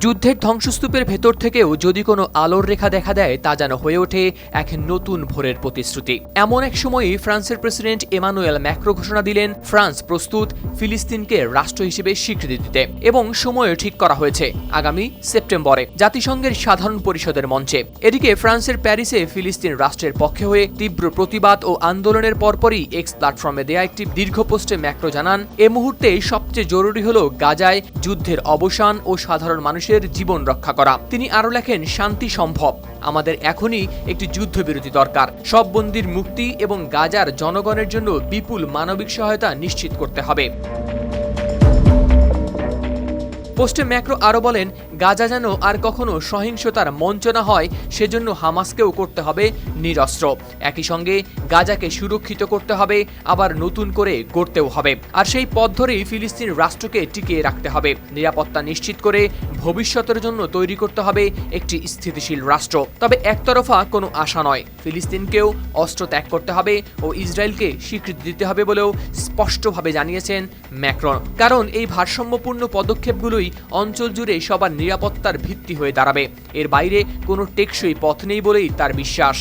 যুদ্ধের ধ্বংসস্তূপের ভেতর থেকেও যদি কোনো আলোর রেখা দেখা দেয়, তা যেন হয়ে ওঠে এক নতুন ভোরের প্রতিশ্রুতি। এমন এক সময়ই ফ্রান্সের প্রেসিডেন্ট এমানুয়েল ম্যাক্রো ঘোষণা দিলেন, ফ্রান্স প্রস্তুত ফিলিস্তিনকে রাষ্ট্র হিসেবে স্বীকৃতি দিতে। এবং সময়ও ঠিক করা হয়েছে আগামী সেপ্টেম্বরে জাতিসংঘের সাধারণ পরিষদের মঞ্চে। এদিকে ফ্রান্সের প্যারিসে ফিলিস্তিন রাষ্ট্রের পক্ষে হয়ে তীব্র প্রতিবাদ ও আন্দোলনের পরপরই এক্স প্ল্যাটফর্মে দেয়া একটি দীর্ঘ পোস্টে ম্যাক্রো জানান, এ মুহূর্তে সবচেয়ে জরুরি হল গাজায় যুদ্ধের অবসান ও সাধারণ মানুষের জীবন রক্ষা করা। তিনি আরও লেখেন, শান্তি সম্ভব। আমাদের এখনই একটি যুদ্ধবিরতি দরকার। সব বন্দির মুক্তি এবং গাজার জনগণের জন্য বিপুল মানবিক সহায়তা নিশ্চিত করতে হবে। পোস্টে ম্যাক্রো আরও বলেন, গাজা যেন আর কখনো সহিংসতার মঞ্চ না হয়, সেজন্য হামাসকেও করতে হবে নিরস্ত্র। একই সঙ্গে গাজাকে সুরক্ষিত করতে হবে, আবার নতুন করে গড়তেও হবে। আর সেই পথ ধরেই ফিলিস্তিন রাষ্ট্রকে টিকিয়ে রাখতে হবে। নিরাপত্তা নিশ্চিত করে ভবিষ্যতের জন্য তৈরি করতে হবে একটি স্থিতিশীল রাষ্ট্র। তবে একতরফা কোনো আশা নয়। ফিলিস্তিনকেও অস্ত্র ত্যাগ করতে হবে ও ইসরায়েলকে স্বীকৃতি দিতে হবে বলেও স্পষ্টভাবে জানিয়েছেন ম্যাক্রন। কারণ এই ভারসাম্যপূর্ণ পদক্ষেপগুলোই অঞ্চল জুড়ে সবার নিরাপত্তার ভিত্তি হয়ে দাঁড়াবে। এর বাইরে কোনো টেকসই পথ নেই বলেই তার বিশ্বাস।